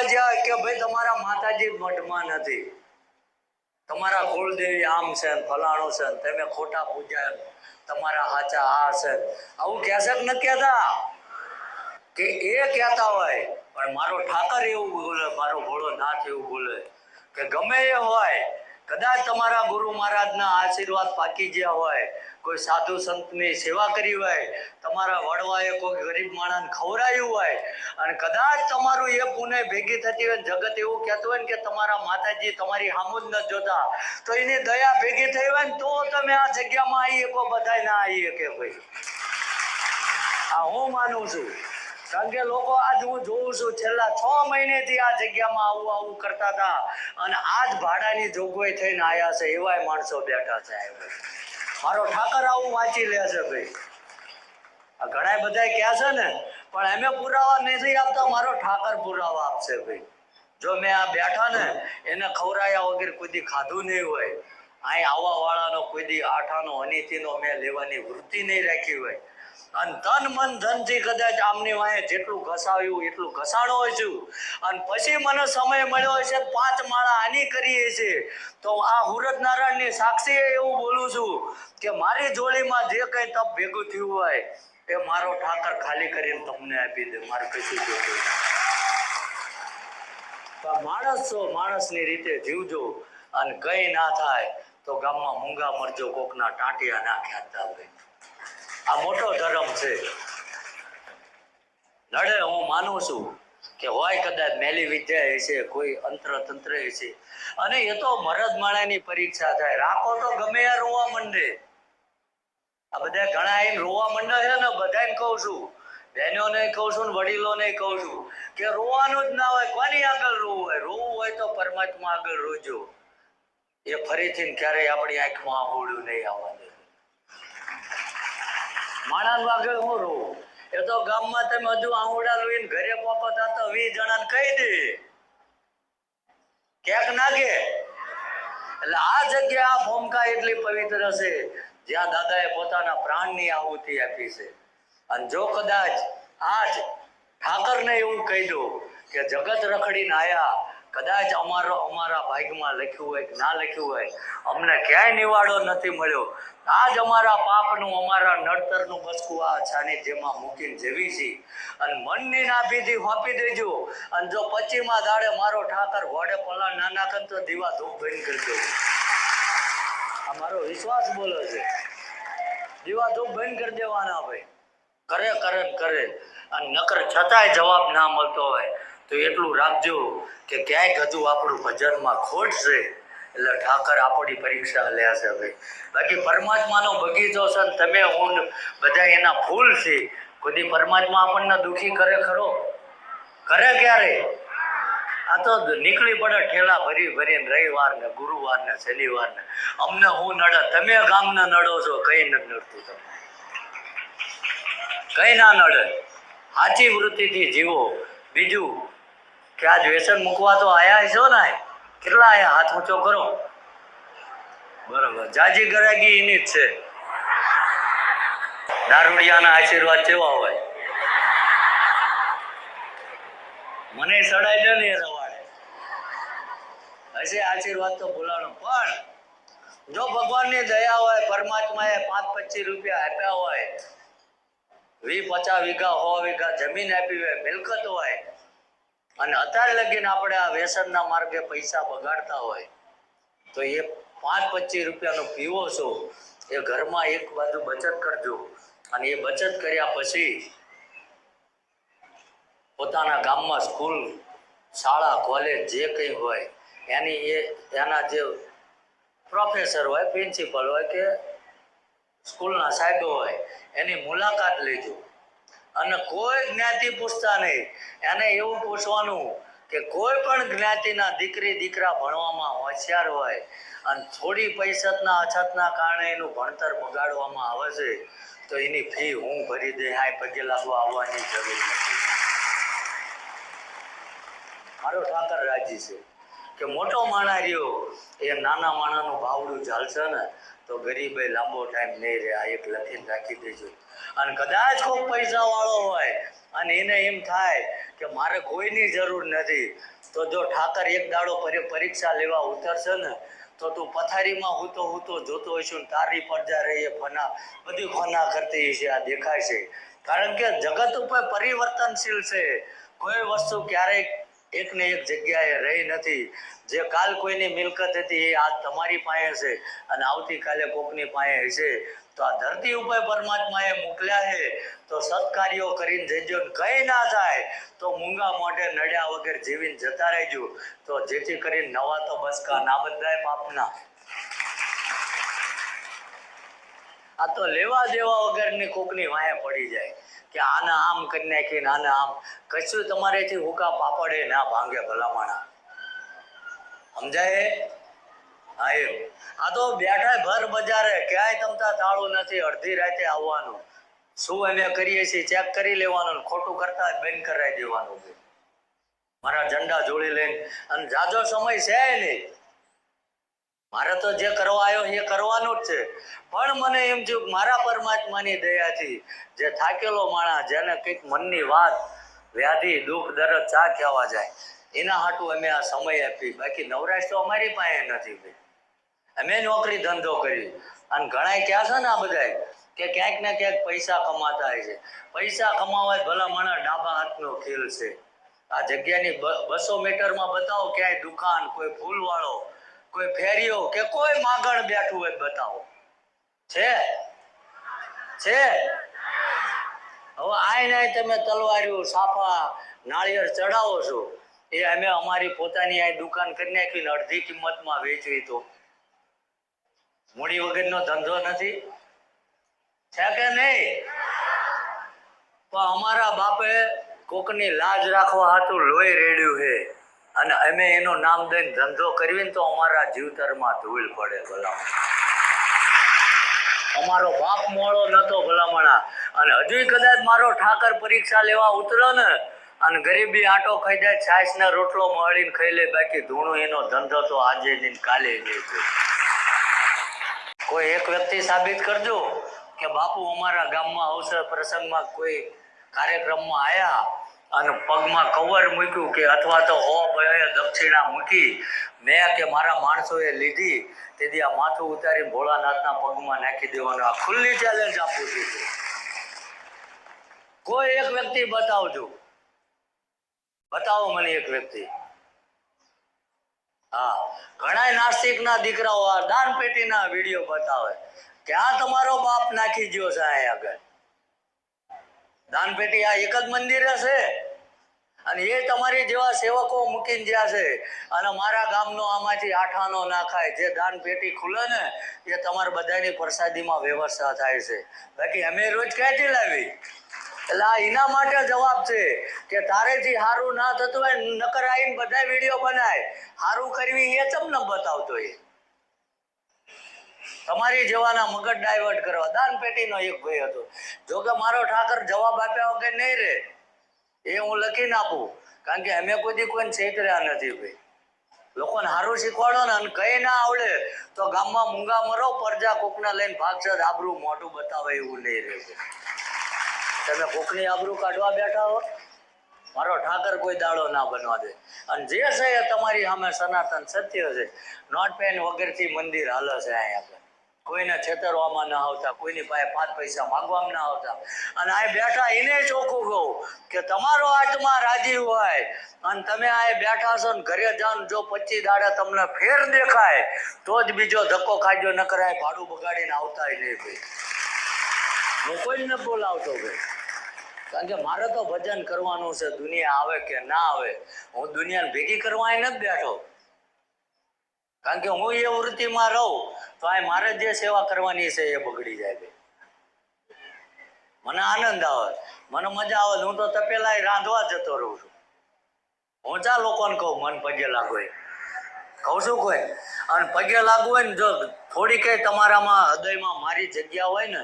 કહેવા જ્યાં કે ભાઈ તમારા માતાજી મઠમાં નથી. તમારા કુળદેવી આમ છે ફલાણું છે તમે ખોટા પૂજા તમારા હાચા આ છે. આવું કહેશે કે ન કહેતા? કે એ કહેતા હોય, પણ મારો ઠાકર એવું બોલે, મારો ભોળો નાથ એવું બોલે, કે ગમે એ હોય કદાચ તમારા ગુરુ મહારાજના આશીર્વાદ પાકી ગયા હોય, કોઈ સાધુ સંતની સેવા કરી હોય, તમારા વડવાએ કોઈ ગરીબ માણસને ખવડાયું હોય, અને કદાચ તમારું એ પુને ભેગી થતી હોય ને જગત એવું કહેતું હોય ને કે તમારા માતાજી તમારી હામું જ નથી જોતા, તો એની દયા ભેગી થઈ હોય ને તો તમે આ જગ્યામાં આવી શકો બધા ના આવી શકે ભાઈ. આ હું માનું છું. કારણ કે લોકો આજ હું જોઉં છું, છેલ્લા છ મહિનેથી આ જગ્યામાં આવું આવું કરતા હતા. અને આજ ભાડાની જોગવાઈ થઈને આવ્યા છે, એવાય માણસો બેઠા છે મારો ઠાકર આવું વાંચી લે છે ભાઈ. આ ઘણા બધા કહે છે ને, પણ એમે પુરાવા નથી આપતા, મારો ઠાકર પુરાવા આપશે ભાઈ. જો મેં આ બેઠા ને, એને ખવરાયા વગર કોઈ ખાધું નહીં હોય. અહીં આવવા વાળાનો કોઈ દી આઠાનો, અનિતિનો મેં લેવાની વૃત્તિ નહીં રાખી હોય. અને તન મન ધનથી કદાચ આમની વાંહે જેટલું ઘસાવ્યું, એટલું ઘસાડો છું. અને પછી મને સમય મળ્યો છે પાંચ માળા આની કરીએ છે તો આ હુરત નારાયણની સાક્ષીએ એવું બોલું છું કે મારી જોડીમાં જે કંઈ તપ ભેગું થયું હોય, એ મારો ઠાકર ખાલી કરીને તમને આપી દે, મારે કશું જોતું માણસ છો માણસની રીતે જીવજો અને કઈ ના થાય, તો ગામમાં મૂંગા મરજો કોકના ટાંટિયા નાખ્યા હતા હોય આ મોટો ધર્મ છે. નડે હું માનું છું કે હોય કદાચ મેલી વિદ્યા છે, કોઈ અંતર તંત્ર છે. અને એ તો મરદ માણાની પરીક્ષા થાય. રાખો તો ગમે યાર રોવા માંડે. આ બધા ઘણા આઈને રોવા મંડે છે ને, બધાને કહું છું. બહેનોને કહું છું ને વડીલોને કહું છું કે રોવાનું જ ના હોય, કોની આગળ રોવું હોય? રોવું હોય તો પરમાત્મા આગળ રોજો. એ ફરીથી ક્યારેય આપણી આંખમાં આવડ્યું નહીં આવવા દે માણસ આગળ હું રહું. એ તો ગામમાં તમે હજુ આંગળા લઈને ઘરે પોપતા તો વીસ જણાને કહી દે. ક્યાંક નાગે એટલે આ જગ્યા આ ભૂમિકા એટલી પવિત્ર છે, જ્યાં દાદાએ પોતાના પ્રાણની આહુતિ આપી છે. અને જો કદાચ આજ ઠાકરને એવું કહી દો કે જગત રખડીને આયા કદાચ અમારો અમારા ભાગ્યમાં લખ્યું હોય કે ના લખ્યું હોય, અમને ક્યાંય નિવાડો નથી મળ્યો. આજ અમારા પાપનું, અમારા નડતરનું બસકું આ સાનિધ્યમાં મૂકીને જેવી છે. અને મનની નાભીથી હોપી દેજો. અને જો પચીમાં દાડે મારો ઠાકર ઘોડે પલા ના નાખે તો દીવા ધૂપ ભરીને કરજો. આ મારો વિશ્વાસ બોલો છે. દીવા ધૂપ ભરીને કરી દેવાના ભાઈ કરે કરે કરે. અને નકર છતાંય જવાબ ના મળતો હોય. તો એટલું રાખજો કે ક્યાંક હજુ આપણું ભજનમાં ખોટ છે. એટલે ઠાકર આપણી પરીક્ષા લે છે ભાઈ બાકી પરમાત્માનો બગીચો છે ને તમે ને બધા એના ફૂલ છે. કોઈ પરમાત્મા આપણને દુઃખી કરે ખરો? કરે ક્યારે? આ તો નીકળી પડે ઠેલા ભરી ભરીને રવિવાર ને ગુરુવાર ને શનિવાર ને અમને હું નડે, તમે ગામને નડો છો, કઈ નથી નડતું તમને. કઈ ના નડે. સાચી વૃત્તિથી જીવો. બીજું કે આજ વ્યસન મૂકવા તો આયા છો ને કેટલા આયા? હાથ ઊંચો કરો. બરાબર. જાજી ગરાગી એની જ છે. દારૂડિયાના આશીર્વાદ કેવા હોય? મને સડાય છે ને રવાડે. હશે આશીર્વાદ તો ભૂલાણો, પણ જો ભગવાનની દયા હોય, પરમાત્માએ પાંચ પચીસ રૂપિયા આપ્યા હોય વી પચાસ વીઘા, સો વીઘા જમીન આપી હોય, મિલકત હોય અને અત્યારે લગીને આપણે આ વ્યસનના માર્ગે પૈસા બગાડતા હોય, તો એ પાંચ પચીસ રૂપિયાનો પીવો છો, એ ઘરમાં એક બાજુ બચત કરજો. અને એ બચત કર્યા પછી પોતાના ગામમાં સ્કૂલ, શાળા, કોલેજ જે કંઈ હોય, એની એ, એના જે પ્રોફેસર હોય, પ્રિન્સિપલ હોય કે સ્કૂલના સાહેબો હોય, એની મુલાકાત લેજો. અને કોઈ જ્ઞાતિ પૂછતા નહીં. એને એવું પૂછવાનું કે કોઈ પણ જ્ઞાતિના દીકરી, દીકરા ભણવામાં હોશિયાર હોય અને થોડી પૈસાના અછતના કારણે એનું ભણતર બગાડવામાં આવે છે, તો એની ફી હું ભરી દે હાય પગે લાગવા આવવાની જરૂર નથી. મારો ઠાકર રાજી છે કે મોટો માણા રહ્યો એ નાના માણાનું ભાવડું ચાલશે ને, તો ગરીબે લાંબો ટાઈમ નહીં રહે, આ એક લખીને રાખી દેજો. અને કદાચ કોઈ પૈસા વાળો હોય, અને એને એમ થાય કે મારે કોઈની જરૂર નથી, તો જો ઠાકર એક દાડો પરી- પરીક્ષા લેવા ઉતરશે ને, તો તું પથારીમાં હૂતો હૂતો જોતો હશું તારી પડજા રહીએ ફના, બધી ફના કરતી હશે આ દેખાય છે. કારણ કે જગત ઉપર પરિવર્તનશીલ છે. કોઈ વસ્તુ ક્યારેક એક ને એક જગ્યાએ રહી નથી. જે કાલ કોઈની મિલકત હતી એ આજ તમારી પાસે છે અને આવતીકાલે કોકની પાસે છે. તો આ ધરતી ઉપર પરમાત્માએ મોકલ્યા છે. તો સત્કાર્યો કરીને જજો કંઈ ના થાય તો મૂંગા મોઢે નડ્યા વગર જીવીને જતા રહેજો. તો જેથી કરીને નવા તો બસકા ના બધાય પાપના. આ તો લેવા દેવા વગરની કોકની વાહે પડી જાય. કે આને આમ કરી નાખીને આને આમ. કશું તમારેથી હુકા પાપડે ના ભાંગે ભલામણા. સમજાય? હા, એમ. આ તો બેઠા ભર બજારે. ક્યાંય તમતા તાળું નથી અડધી રાતે આવવાનું. શું અમે કરીએ છીએ? ચેક કરી લેવાનું ખોટું કરતા બેન કરાવી દેવાનું મારા ઝંડા જોડી લઈને. અને જાજો સમય છે નહીં. મારે તો જે કરવા આવ્યો એ કરવાનું જ છે. પણ મને એમ થયું મારા પરમાત્માની દયાથી જે થાકેલો માણસ, જેને કંઈક મનની વાત, વ્યાધિ, દુઃખ, દરદ, ચા કહેવા જાય, એના હાટું અમે આ સમય આપી બાકી નવરાશ તો અમારી પાસે નથી ભાઈ. અમે નોકરી ધંધો કરી અને ઘણા ક્યાં છે ને આ બધાય કે ક્યાંક ને ક્યાંક પૈસા કમાતા હોય છે. પૈસા કમાવા ભલા માણસ ડાબા હાથનો ખેલ છે. આ જગ્યાની બસો મીટરમાં બતાવો ક્યાંય દુકાન, કોઈ ફૂલવાળો કોઈ ફેરીઓ કે કોઈ માગણ બેઠું હોય બતાવો. છે? છે? હવે આય નાય તમે તલવાર્યું સાફા નાળિયેર ચડાવો છો. એ અમે અમારી પોતાની આ દુકાન કરી નાખી અડધી કિંમતમાં વેચવી તો. મૂડી વગરનો ધંધો નથી? છે કે નહીં? પણ અમારા બાપે કોકની લાજ રાખવા હાટું લોહી રેડ્યું છે. અને અમે એનું નામ દઈને ધંધો કરવી ને તો અમારા જીવતરમાં ધૂળ પડે ભલામણ. અમારો બાપ મોળો નતો ભલામણા. અને હજુય કદાચ મારો ઠાકર પરીક્ષા લેવા ઉતરો ને, અને ગરીબી આટો ખાઈ જાય, છાશ ને રોટલો મળીને ખાઈ લે, બાકી ધૂણું એનો ધંધો તો આજે ને કાલે છે. કોઈ એક વ્યક્તિ સાબિત કરજો કે બાપુ અમારા ગામમાં અવસર પ્રસંગમાં કોઈ કાર્યક્રમમાં આયા અને પગમાં કવર મૂક્યું કે અથવા તો હો ભય દક્ષિણા મૂકી. મેં કે મારા માણસોએ લીધી. તેથી આ માથું ઉતારી ભોળાનાથના પગમાં નાખી દેવાનું. આ ખુલ્લી ચેલેન્જ આપું છું. કોઈ એક વ્યક્તિ બતાવજો. બતાવો મને એક વ્યક્તિ. હા ઘણા નાસ્તિકના દીકરાઓ આ દાન પેટીના વીડિયો બતાવે. કે આ તમારો બાપ નાખી ગયો છે આગળ. દાન પેટી આ એક જ મંદિર હશે અને એ તમારી જેવા સેવકો મૂકીને જ્યાં છે. અને મારા ગામનો આમાંથી આઠાનો નાખાય. જે દાન પેટી ખુલે ને, એ તમારા બધાની પ્રસાદીમાં વ્યવસ્થા થાય છે. બાકી અમે રોજ ક્યાંથી લાવી? એટલે આ એના માટે જવાબ છે કે તારેથી સારું ના થતું હોય નકર આવીને બધા વીડિયો બનાય. સારું કરવી એ તમને બતાવતો એ તમારી જેવાના મગજ ડાયવર્ટ કરવા. દાન પેટીનો એક ભાઈ હતો. જો કે મારો ઠાકર જવાબ આપ્યા વગર નહીં રે એ હું લખીને આપું. કારણ કે અમે કોઈ કોઈને છેતર્યા નથી ભાઈ. લોકોને સારું શીખવાડો ને અને કઈ ના આવડે તો ગામમાં મૂંગા મરો, પરજા કોકને લઈને ભાગશે આબરું મોઢું બતાવે એવું નહીં રહે તમે કોકની આબરૂ કાઢવા બેઠા હો? મારો ઠાકર કોઈ દાડો ના બનવા દે. અને જે છે એ તમારી સામે સનાતન સત્ય છે. નોટ પેન વગરથી મંદિર હાલે છે અહીંયા કોઈને છેતરવામાં ના આવતા, કોઈની પાસે પાંચ પૈસા માંગવામાં ના આવતા. અને આ બેઠા એને ચોખ્ખું કહું કે તમારો આત્મા રાજી હોય. અને તમે આ બેઠા છો ને ઘરે જાઓ જો પચીસ દાડા તમને ફેર દેખાય, તો જ બીજો ધક્કો ખાજો ન કરાય, ભાડું બગાડીને આવતા નહીં ભાઈ હું કોઈને બોલાવતો ભાઈ. કારણ કે મારે તો ભજન કરવાનું છે, દુનિયા આવે કે ના આવે. હું દુનિયાને ભેગી કરવા નથી બેઠો. કારણ કે હું એ વૃત્તિમાં રહું. તો આ મારે જે સેવા કરવાની છે એ બગડી જાય ભાઈ. મને આનંદ આવે, મને મજા આવે, હું તો તપેલા રાંધવા જતો રહું છું. હું ચા લોકોને કહું, મન પગે લાગુ કહું છું કોઈ? અને પગે લાગુ હોય ને જો થોડી કઈ તમારામાં હૃદયમાં મારી જગ્યા હોય ને